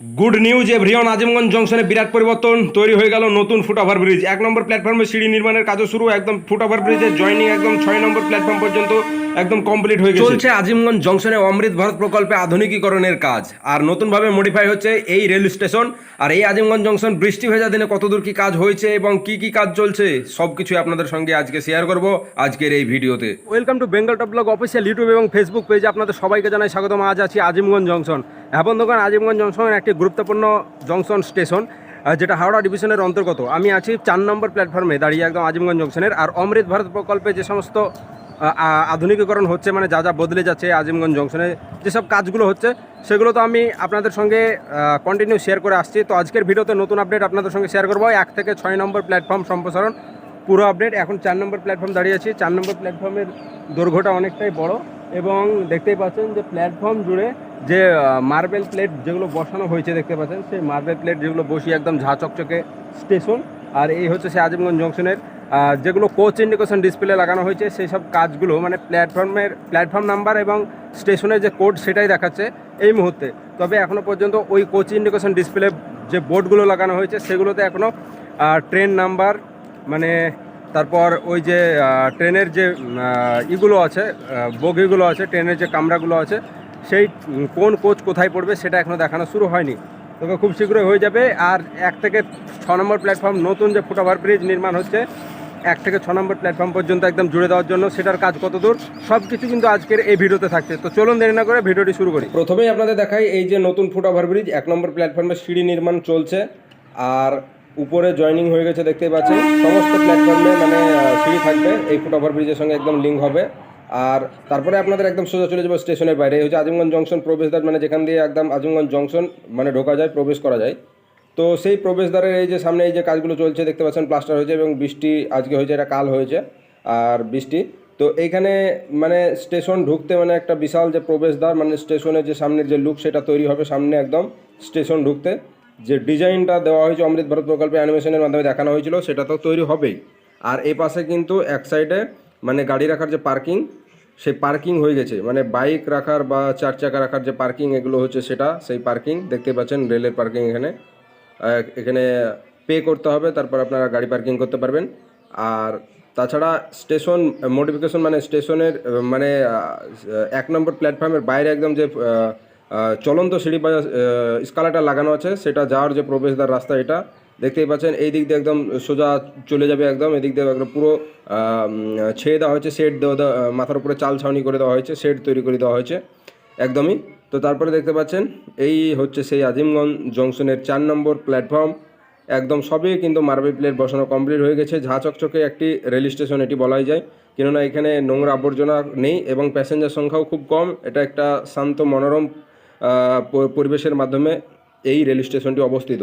Good news everyone Azimganj জংশনে বিরাট পরিবর্তন তৈরি হয়ে গেল নতুন ফুটওভার ব্রিজ। এক নম্বর প্ল্যাটফর্মে সিঁড়ি নির্মাণের কাজও শুরু। একদম ফুটওভার ব্রিজের জয়নিং একদম ছয় নম্বর প্ল্যাটফর্ম পর্যন্ত একদম কমপ্লিট হয়ে গেছে। চলছে আজিমগঞ্জ জংশনে অমৃত ভারত প্রকল্পে আধুনিকীকরণের কাজ। আর নতুনভাবে মডিফাই হচ্ছে এই রেল স্টেশন। আর এই আজিমগঞ্জ জংশন বৃষ্টি ভেজা দিনে কতদূর কি কাজ হয়েছে এবং কি কি কাজ চলছে সব কিছু আপনাদের সঙ্গে আজকে শেয়ার করব আজকের এই ভিডিওতে। Welcome to Bengal top blog official YouTube এবং ফেসবুক পেজে আপনাদের সবাইকে জানাই স্বাগতম। আজ আছি আজিমগঞ্জ জংশন। এখন দোকান আজিমগঞ্জ জংশন একটি গুরুত্বপূর্ণ জংশন স্টেশন যেটা হাওড়া ডিভিশনের অন্তর্গত। আমি আছি চার নম্বর প্ল্যাটফর্মে, দাঁড়িয়ে একদম আজিমগঞ্জ জংশনের। আর অমৃত ভারত প্রকল্পে যে সমস্ত আধুনিকীকরণ হচ্ছে মানে যা যা বদলে যাচ্ছে আজিমগঞ্জ জংশনে, যেসব কাজগুলো হচ্ছে, সেগুলো তো আমি আপনাদের সঙ্গে কন্টিনিউ শেয়ার করে আসছি। তো আজকের ভিডিওতে নতুন আপডেট আপনাদের সঙ্গে শেয়ার করব। এক থেকে ছয় নম্বর প্ল্যাটফর্ম সম্প্রসারণ, পুরো আপডেট এখন চার নম্বর প্ল্যাটফর্ম দাঁড়িয়ে আছি। চার নম্বর প্ল্যাটফর্মের দৈর্ঘ্যটা অনেকটাই বড় এবং দেখতেই পাচ্ছেন যে প্ল্যাটফর্ম জুড়ে যে মার্বেল প্লেট যেগুলো বসানো হয়েছে দেখতে পাচ্ছেন, সেই মার্বেল প্লেট যেগুলো বসিয়ে একদম ঝা চকচকে স্টেশন আর এই হচ্ছে সে আজিমগঞ্জ জংশনের যেগুলো কোচ ইন্ডিকেশন ডিসপ্লে লাগানো হয়েছে, সেই সব কাজগুলো মানে প্ল্যাটফর্মের প্ল্যাটফর্ম নাম্বার এবং স্টেশনের যে কোড সেটাই দেখাচ্ছে এই মুহূর্তে। তবে এখনও পর্যন্ত ওই কোচ ইন্ডিকেশন ডিসপ্লে যে বোর্ডগুলো লাগানো হয়েছে, সেগুলোতে এখনও ট্রেন নাম্বার মানে তারপর ওই যে ট্রেনের যে ইগুলো আছে বগিগুলো আছে ট্রেনের যে কামরাগুলো আছে সেই কোন কোচ কোথায় পড়বে সেটা এখনও দেখানো শুরু হয়নি। তবে খুব শীঘ্রই হয়ে যাবে। আর এক থেকে ছ নম্বর প্ল্যাটফর্ম নতুন যে ফুটওভার ব্রিজ নির্মাণ হচ্ছে, এক থেকে ছ নম্বর প্ল্যাটফর্ম পর্যন্ত একদম জুড়ে দেওয়ার জন্য সেটার কাজ কত দূর সব কিছু কিন্তু আজকের এই ভিডিওতে থাকছে। তো চলুন দেরি না করে ভিডিওটি শুরু করি। প্রথমেই আপনাদের দেখাই এই যে নতুন ফুটওভার ব্রিজ এক নম্বর প্ল্যাটফর্মে সিঁড়ি নির্মাণ চলছে। আর উপরে জয়েনিং হয়ে গেছে, দেখতেই পাচ্ছেন। সমস্ত প্ল্যাটফর্মে মানে সিঁড়ি থাকবে। এই ফুটওভার ব্রিজের সঙ্গে একদম লিঙ্ক হবে। আর তারপরে আপনাদের একদম সোজা চলে যাব স্টেশনের বাইরে। হচ্ছে আজিমগঞ্জ জংশন প্রবেশদ্বার মানে যেখান দিয়ে একদম আজিমগঞ্জ জংশন মানে ঢোকা যায়, প্রবেশ করা যায়। তো সেই প্রবেশদ্বারের এই যে সামনে এই যে কাজগুলো চলছে, দেখতে পাচ্ছেন প্লাস্টার হয়েছে এবং বৃষ্টি আজকে হয়েছে, এটা কাল হয়েছে, আর বৃষ্টি। তো এইখানে মানে স্টেশন ঢুকতে মানে একটা বিশাল যে প্রবেশদ্বার মানে স্টেশনের যে সামনের যে লুক, সেটা তৈরি হবে সামনে একদম স্টেশন ঢুকতে। যে ডিজাইনটা দেওয়া হয়েছে অমৃত ভারত প্রকল্পে অ্যানিমেশনের মাধ্যমে দেখানো হয়েছিল, সেটা তো তৈরি হবেই। আর এই পাশে কিন্তু এক সাইডে মানে গাড়ি রাখার যে পার্কিং সেই পার্কিং হয়ে গেছে। মানে বাইক রাখার বা চার চাকা রাখার যে পার্কিং এগুলো হচ্ছে সেটা, সেই পার্কিং দেখতে পাচ্ছেন রেলের পার্কিং এখানে। এখানে পে করতে হবে, তারপর আপনারা গাড়ি পার্কিং করতে পারবেন। আর তাছাড়া স্টেশন মডিফিকেশন মানে স্টেশনের মানে এক নম্বর প্ল্যাটফর্মের বাইরে একদম যে চলন্ত সিঁড়ি বা স্কালাটা লাগানো আছে, সেটা যাওয়ার যে প্রবেশদ্বার রাস্তা এটা দেখতেই পাচ্ছেন, এই দিক দিয়ে একদম সোজা চলে যাবে একদম, এদিক দিয়ে একদম পুরো ছেয়ে দেওয়া হয়েছে, শেড দেওয়া দেওয়া- মাথার উপরে চাল ছাউনি করে দেওয়া হয়েছে, শেড তৈরি করে দেওয়া হয়েছে, একদমই। তো তারপরে দেখতে পাচ্ছেন, এই হচ্ছে সেই আজিমগঞ্জ জংশনের চার নম্বর প্ল্যাটফর্ম, একদম সবই কিন্তু মার্বেল প্লেট বসানো কমপ্লিট হয়ে গেছে, ঝা চকচকে একটি রেল স্টেশন এটি বলাই যায়, কেননা এখানে নোংরা আবর্জনা নেই এবং প্যাসেঞ্জার সংখ্যাও খুব কম, এটা একটা শান্ত মনোরম পরিবেশের মাধ্যমে এই রেল স্টেশনটি অবস্থিত।